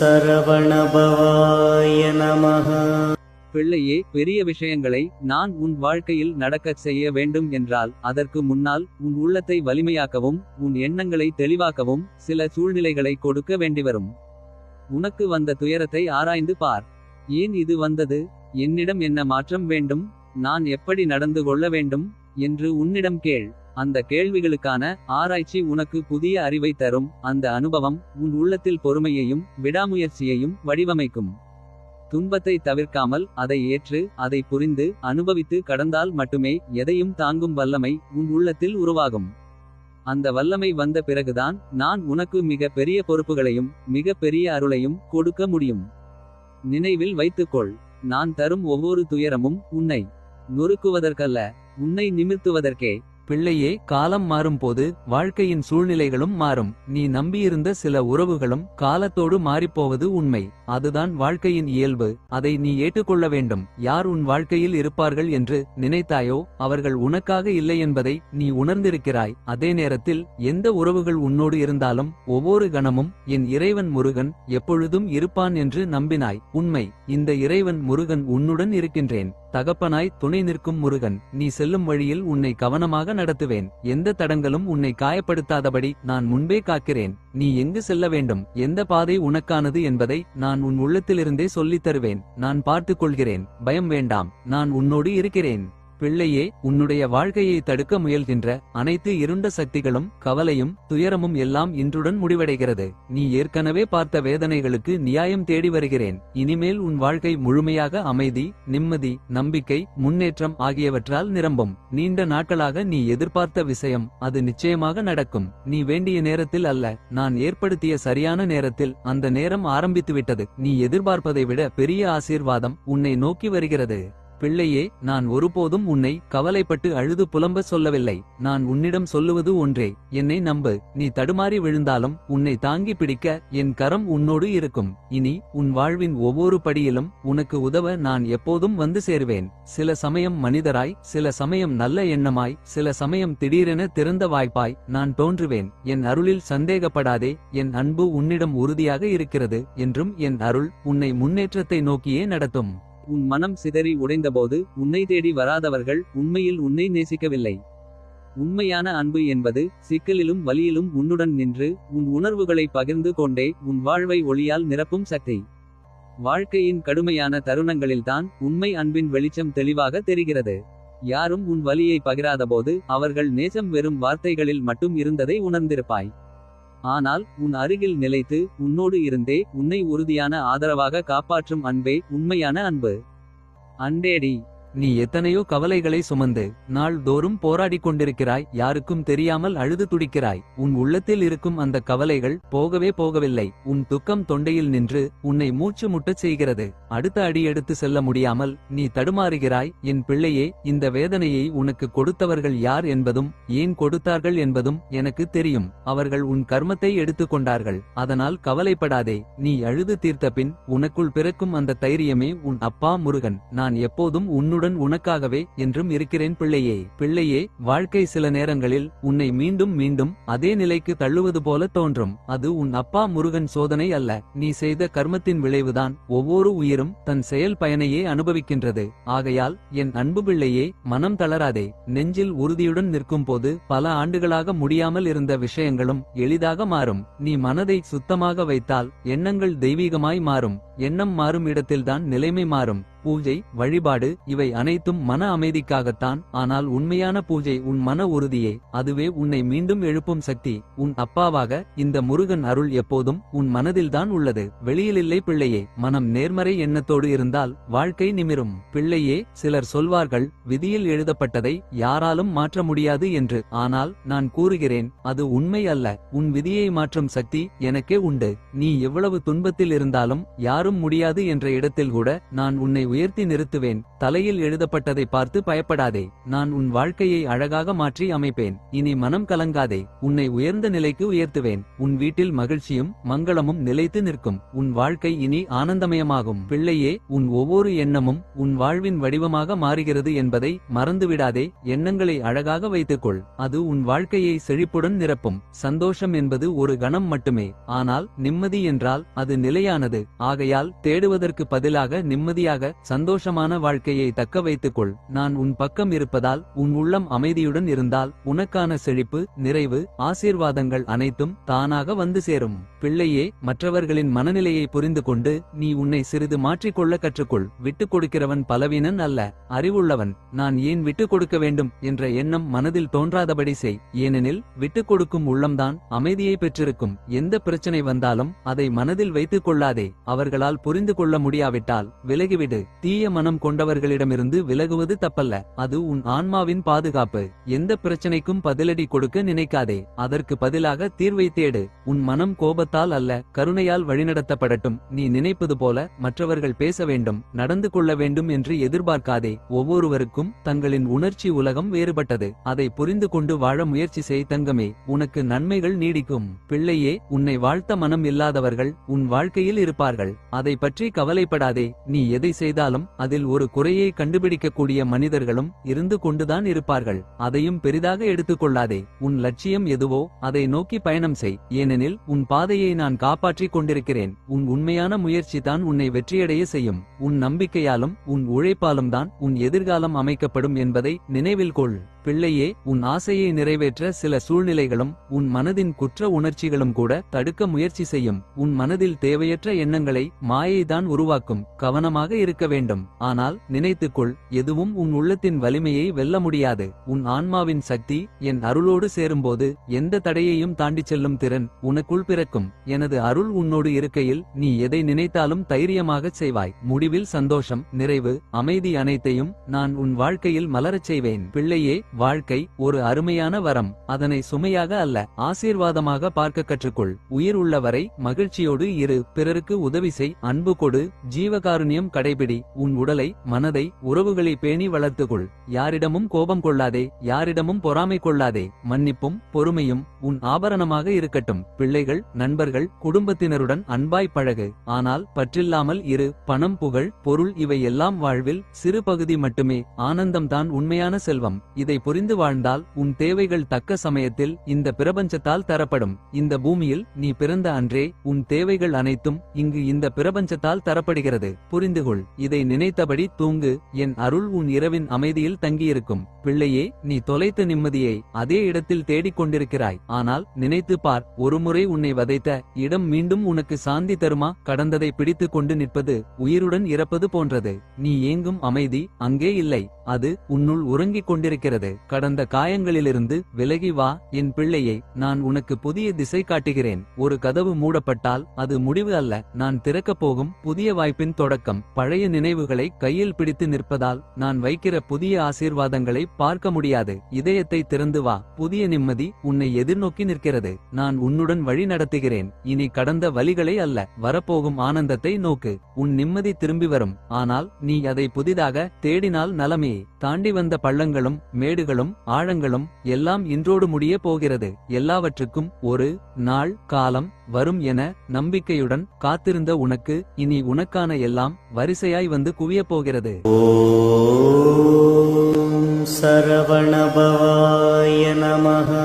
சரவணபவாய நமக பிள்ளையே பெரிய விஷயங்களை நான் உன் வாழ்க்கையில் நடக்கச் செய்ய வேண்டும் என்றால் அதற்கு முன்னால் உன் உள்ளத்தை வலிமையாக்கவும் உன் எண்ணங்களை தெளிவாக்கவும் சில சூழ்நிலைகளை கொடுக்க வேண்டிவரும். உனக்கு வந்த துயரத்தை ஆராய்ந்து பார். ஏன் இது வந்தது? என்னிடம் என்ன மாற்றம் வேண்டும்? நான் எப்படி நடந்து கொள்ள வேண்டும்? என்று உன்னிடம் கேள். அந்த கேள்விகளுக்கான ஆராய்ச்சி உனக்கு புதிய அறிவை தரும். அந்த அனுபவம் உன் உள்ளத்தில் பொறுமையையும் விடாமுயற்சியையும் வடிவமைக்கும். துன்பத்தை தவிர்க்காமல் அதை ஏற்று அதை புரிந்து அனுபவித்து கடந்தால் மட்டுமே எதையும் தாங்கும் வல்லமை உன் உள்ளத்தில் உருவாகும். அந்த வல்லமை வந்த பிறகுதான் நான் உனக்கு மிக பெரிய பொறுப்புகளையும் மிக பெரிய அருளையும் கொடுக்க முடியும். நினைவில் வைத்துக்கொள் நான் தரும் ஒவ்வொரு துயரமும் உன்னை நொறுக்குவதற்கல்ல உன்னை நிமிர்த்துவதற்கே. பிள்ளையே காலம் மாறும்போது வாழ்க்கையின் சூழ்நிலைகளும் மாறும். நீ நம்பியிருந்த சில உறவுகளும் காலத்தோடு மாறிப்போவது உண்மை. அதுதான் வாழ்க்கையின் இயல்பு. அதை நீ ஏற்றுக்கொள்ள வேண்டும். யார் உன் வாழ்க்கையில் இருப்பார்கள் என்று நினைத்தாயோ அவர்கள் உனக்காக இல்லை என்பதை நீ உணர்ந்திருக்கிறாய். அதே நேரத்தில் எந்த உறவுகள் உன்னோடு இருந்தாலும் ஒவ்வொரு கணமும் என் இறைவன் முருகன் எப்பொழுதும் இருப்பான் என்று நம்பினாய். உண்மை. இந்த இறைவன் முருகன் உன்னுடன் இருக்கின்றேன். தகப்பனாய் துணை நிற்கும் முருகன் நீ செல்லும் வழியில் உன்னை கவனமாக நடத்துவேன். எந்த தடங்களும் உன்னை காயப்படுத்தாதபடி நான் முன்பே காக்கிறேன். நீ எங்கு செல்ல வேண்டும்? எந்த பாதை உனக்கானது என்பதை நான் உன் உள்ளத்திலிருந்தே சொல்லித் தருவேன். நான் பார்த்துக் கொள்கிறேன். பயம் வேண்டாம். நான் உன்னோடு இருக்கிறேன். பிள்ளையே உன்னுடைய வாழ்க்கையை தடுக்க முயல்கின்ற அனைத்து இருண்ட சக்திகளும் கவலையும் துயரமும் எல்லாம் இன்றுடன் முடிவடைகிறது. நீ ஏற்கனவே பார்த்த வேதனைகளுக்கு நியாயம் தேடி வருகிறேன். இனிமேல் உன் வாழ்க்கை முழுமையாக அமைதி நிம்மதி நம்பிக்கை முன்னேற்றம் ஆகியவற்றால் நிரம்பும். நீண்ட நாட்களாக நீ எதிர்பார்த்த விஷயம் அது நிச்சயமாக நடக்கும். நீ வேண்டிய நேரத்தில் அல்ல நான் ஏற்படுத்திய சரியான நேரத்தில் அந்த நேரம் ஆரம்பித்துவிட்டது. நீ எதிர்பார்ப்பதை விட பெரிய ஆசீர்வாதம் உன்னை நோக்கி வருகிறது. பிள்ளையே நான் ஒருபோதும் உன்னை கவலைப்பட்டு அழுது புலம்ப சொல்லவில்லை. நான் உன்னிடம் சொல்லுவது ஒன்றே. என்னை நம்பு. நீ தடுமாறி விழுந்தாலும் உன்னை தாங்கி பிடிக்க என் கரம் உன்னோடு இருக்கும். இனி உன் வாழ்வின் ஒவ்வொரு படியிலும் உனக்கு உதவ நான் எப்போதும் வந்து சேர்வேன். சில சமயம் மனிதராய் சில சமயம் நல்ல எண்ணமாய் சில சமயம் திடீரென திறந்த வாய்ப்பாய் நான் தோன்றுவேன். என் அருளில் சந்தேகப்படாதே. என் அன்பு உன்னிடம் உறுதியாக இருக்கிறது என்றும் என் அருள் உன்னை முன்னேற்றத்தை நோக்கியே நடத்தும். உன் மனம் சிதறி உடைந்தபோது உன்னை தேடி வராதவர்கள் உண்மையில் உன்னை நேசிக்கவில்லை. உண்மையான அன்பு என்பது சிக்கலிலும் வலியிலும் உன்னுடன் நின்று உன் உணர்வுகளை பகிர்ந்து கொண்டே உன் வாழ்வை ஒளியால் நிரப்பும் சக்தி. வாழ்க்கையின் கடுமையான தருணங்களில்தான் உண்மை அன்பின் வெளிச்சம் தெளிவாக தெரிகிறது. யாரும் உன் வலியை பகிராதபோது அவர்கள் நேசம் வெறும் வார்த்தைகளில் மட்டும் இருந்ததை உணர்ந்திருப்பாய். ஆனால் உன் அருகில் நிலைத்து உன்னோடு இருந்தே உன்னை உறுதியான ஆதரவாக காப்பாற்றும் அன்பே உண்மையான அன்பு. அன்பேடி. நீ எத்தனையோ கவலைகளை சுமந்து நாள் தோறும் போராடிக் கொண்டிருக்கிறாய் யாருக்கும் தெரியாமல் அழுது துடிக்கிறாய். உன் உள்ளத்தில் இருக்கும் அந்த கவலைகள் போகவே போகவில்லை. உன் துக்கம் தொண்டையில் நின்று உன்னை மூச்சு முட்டச் செய்கிறது. அடுத்த அடி எடுத்து செல்ல முடியாமல் நீ தடுமாறுகிறாய். என் பிள்ளையே இந்த வேதனையை உனக்கு கொடுத்தவர்கள் யார் என்பதும் ஏன் கொடுத்தார்கள் என்பதும் எனக்கு தெரியும். அவர்கள் உன் கர்மத்தை எடுத்துக் கொண்டார்கள். அதனால் கவலைப்படாதே. நீ அழுது தீர்த்த பின் உனக்குள் பிறக்கும் அந்த தைரியமே உன் அப்பா முருகன். நான் எப்போதும் உன்னுடன் உனக்காகவே என்றும் இருக்கிறேன் பிள்ளையே. பிள்ளையே வாழ்க்கை சில நேரங்களில் உன்னை மீண்டும் மீண்டும் அதே நிலைக்கு தள்ளுவது போல தோன்றும். அது உன் அப்பா முருகன் சோதனை அல்ல. நீ செய்த கர்மத்தின் விளைவுதான் ஒவ்வொரு உயிரும் தன் செயல் பயனையே அனுபவிக்கின்றது. ஆகையால் என் அன்பு பிள்ளையே மனம் தளராதே. நெஞ்சில் உறுதியுடன் நிற்கும் போது பல ஆண்டுகளாக முடியாமல் இருந்த விஷயங்களும் எளிதாக மாறும். நீ மனதை சுத்தமாக வைத்தால் எண்ணங்கள் தெய்வீகமாய் மாறும். எண்ணம் மாறும் இடத்தில்தான் நிலைமை மாறும். பூஜை வழிபாடு இவை அனைத்தும் மன அமைதிக்காகத்தான். ஆனால் உண்மையான பூஜை உன் மன உறுதியே. அதுவே உன்னை மீண்டும் எழுப்பும் சக்தி. உன் அப்பாவாக இந்த முருகன் அருள் எப்போதும் உன் மனதில்தான் உள்ளது. வெளியிலில்லை பிள்ளையே மனம் நேர்மறை எண்ணத்தோடு இருந்தால் வாழ்க்கை நிமிரும். பிள்ளையே சிலர் சொல்வார்கள் விதியில் எழுதப்பட்டதை யாராலும் மாற்ற முடியாது என்று. ஆனால் நான் கூறுகிறேன் அது உண்மை அல்ல. உன் விதியை மாற்றும் சக்தி எனக்கே உண்டு. நீ எவ்வளவு துன்பத்தில் இருந்தாலும் யாரும் முடியாது என்ற இடத்தில் கூட நான் உன்னை உயர்த்தி நிறுத்துவேன். தலையில் எழுதப்பட்டதை பார்த்து பயப்படாதே. நான் உன் வாழ்க்கையை அழகாக மாற்றி அமைப்பேன். இனி மனம் கலங்காதே. உன்னை உயர்ந்த நிலைக்கு உயர்த்துவேன். உன் வீட்டில் மகிழ்ச்சியும் மங்களமும் நிலைத்து நிற்கும். உன் வாழ்க்கை இனி ஆனந்தமயமாகும். பிள்ளையே உன் ஒவ்வொரு எண்ணமும் உன் வாழ்வின் வடிவமாக மாறுகிறது என்பதை மறந்துவிடாதே. எண்ணங்களை அழகாக வைத்துக்கொள். அது உன் வாழ்க்கையை செழிப்புடன் நிரப்பும். சந்தோஷம் என்பது ஒரு கணம் மட்டுமே. ஆனால் நிம்மதி என்றால் அது நிலையானது. ஆகையால் தேடுவதற்கு பதிலாக நிம்மதியாக சந்தோஷமான வாழ்க்கையை தக்க வைத்துக்கொள். நான் உன் பக்கம் இருப்பதால் உன் உள்ளம் அமைதியுடன் இருந்தால் உனக்கான செழிப்பு நிறைவு ஆசீர்வாதங்கள் அனைத்தும் தானாக வந்து சேரும். பிள்ளையே மற்றவர்களின் மனநிலையை புரிந்து கொண்டு நீ உன்னை சிறிது மாற்றிக்கொள்ள கற்றுக்கொள். விட்டுக் கொடுக்கிறவன் பலவீனன் அல்ல அறிவுள்ளவன். நான் ஏன் விட்டுக் கொடுக்க வேண்டும் என்ற எண்ணம் மனதில் தோன்றாதபடி செய். ஏனெனில் விட்டுக் கொடுக்கும் உள்ளம்தான் அமைதியை பெற்றிருக்கும். எந்த பிரச்சனை வந்தாலும் அதை மனதில் வைத்துக் கொள்ளாதே. அவர்களால் புரிந்து கொள்ள முடியாவிட்டால் விலகிவிடு. தீய மனம் கொண்டவர்களிடமிருந்து விலகுவது தப்பல்ல. அது உன் ஆன்மாவின் பாதுகாப்பு. எந்த பிரச்சனைக்கும் பதிலடி கொடுக்க நினைக்காதே. அதற்கு பதிலாக தீர்வை தேடு. உன் மனம் கோபத்தால் அல்ல கருணையால் வழிநடத்தப்படட்டும். நீ நினைப்பது போல மற்றவர்கள் பேச வேண்டும் நடந்து கொள்ள வேண்டும் என்று எதிர்பார்க்காதே. ஒவ்வொருவருக்கும் தங்களின் உணர்ச்சி உலகம் வேறுபட்டது. அதை புரிந்து கொண்டு வாழ முயற்சி செய் தங்கமே. உனக்கு நன்மைகள் நீடிக்கும். பிள்ளையே உன்னை வாழ்த்த மனம் இல்லாதவர்கள் உன் வாழ்க்கையில் இருப்பார்கள். அதை பற்றி கவலைப்படாதே. நீ எதை செய்தாலும் அதில் ஒரு குறையை கண்டுபிடிக்கக்கூடிய மனிதர்களும் இருந்து கொண்டுதான் இருப்பார்கள். அதையும் பெரிதாக எடுத்துக்கொள்ளாதே. உன் லட்சியம் எதுவோ அதை நோக்கி பயணம் செய். ஏனெனில் உன் பாதையை நான் காப்பாற்றிக் கொண்டிருக்கிறேன். உன் உண்மையான முயற்சி தான் உன்னை வெற்றியடைய செய்யும். உன் நம்பிக்கையாலும் உன் உழைப்பாலும் தான் உன் எதிர்காலம் அமைக்கப்படும் என்பதை நினைவில் கொள். பிள்ளையே உன் ஆசையை நிறைவேற்ற சில சூழ்நிலைகளும் உன் மனதின் குற்ற உணர்ச்சிகளும் கூட தடுக்க முயற்சி செய்யும். உன் மனதில் தேவையற்ற எண்ணங்களை மாயைதான் உருவாக்கும். கவனமாக இருக்க வேண்டும். ஆனால் நினைத்துக்கொள் எதுவும் உன் உள்ளத்தின் வலிமையை வெல்ல முடியாது. உன் ஆன்மாவின் சக்தி என் அருளோடு சேரும்போது எந்த தடையையும் தாண்டிச் செல்லும் திறன் உனக்குள் பிறக்கும். எனது அருள் உன்னோடு இருக்கையில் நீ எதை நினைத்தாலும் தைரியமாகச் செய்வாய். முடிவில் சந்தோஷம் நிறைவு அமைதி அனைத்தையும் நான் உன் வாழ்க்கையில் மலரச் செய்வேன். பிள்ளையே வாழ்க்கை ஒரு அருமையான வரம். அதனை சுமையாக அல்ல ஆசீர்வாதமாக பார்க்க கற்றுக்கொள். உயிர் உள்ளவரை மகிழ்ச்சியோடு இரு பிறருக்கு உதவி செய். அன்பு கொடு ஜீவகாருண்யம் கடைபிடி. உன் உடலை மனதை உறவுகளை பேணி வளர்த்துக்கொள். யாரிடமும் கோபம் கொள்ளாதே யாரிடமும் பொறாமை கொள்ளாதே. மன்னிப்பும் பொறுமையும் உன் ஆபரணமாக இருக்கட்டும். பிள்ளைகள் நண்பர்கள் குடும்பத்தினருடன் அன்பாய் பழகு. ஆனால் பற்றில்லாமல் இரு பணம் புகழ் பொருள் இவை எல்லாம் வாழ்வில் சிறு பகுதி மட்டுமே. ஆனந்தம்தான் உண்மையான செல்வம். இதை புரிந்து வாழ்ந்தால் உன் தேவைகள் தக்க சமயத்தில் இந்த பிரபஞ்சத்தால் தரப்படும். இந்த பூமியில் நீ பிறந்த அன்றே உன் தேவைகள் அனைத்தும் இங்கு இந்த பிரபஞ்சத்தால் தரப்படுகிறது. புரிந்துகொள் இதை நினைத்தபடி தூங்கு என் அருள் உன் இரவின் அமைதியில் தங்கியிருக்கும். பிள்ளையே நீ தொலைத்த நிம்மதியை அதே இடத்தில் தேடிக் கொண்டிருக்கிறாய். ஆனால் நினைத்து பார் ஒருமுறை உன்னை வதைத்த இடம் மீண்டும் உனக்கு சாந்தி தருமா? கடந்ததை பிடித்துக் கொண்டு நிற்பது உயிருடன் இறப்பது போன்றது. நீ ஏங்கும் அமைதி அங்கே இல்லை அது உன்னுள் உறங்கிக் கொண்டிருக்கிறது. கடந்த காயங்களிலிருந்து விலகி வா என் பிள்ளையை நான் உனக்கு புதிய திசை காட்டுகிறேன். ஒரு கதவு மூடப்பட்டால் அது முடிவு அல்ல. நான் திறக்கப் போகும் புதிய வாய்ப்பின் தொடக்கம். பழைய நினைவுகளை கையில் பிடித்து நிற்பதால் நான் வைக்கிற புதிய ஆசீர்வாதங்களை பார்க்க முடியாது. இதயத்தை திறந்து வா. புதிய நிம்மதி உன்னை எதிர்நோக்கி நிற்கிறது. நான் உன்னுடன் வழி நடத்துகிறேன். இனி கடந்த வழிகளை அல்ல. வரப்போகும் ஆனந்தத்தை நோக்கு. உன் நிம்மதி திரும்பி வரும். ஆனால் நீ அதை புதிதாக தேடினால் நலமே. தாண்டி வந்த பள்ளங்களும் மேடு வீடுகளும் ஆழங்களும் எல்லாம் இன்றோடு முடிய போகிறது. எல்லாவற்றுக்கும் ஒரு நாள் காலம் வரும் என நம்பிக்கையுடன் காத்திருந்த உனக்கு இனி உனக்கான எல்லாம் வரிசையாய் வந்து குவியப் போகிறது. சரவணபவாய நமகா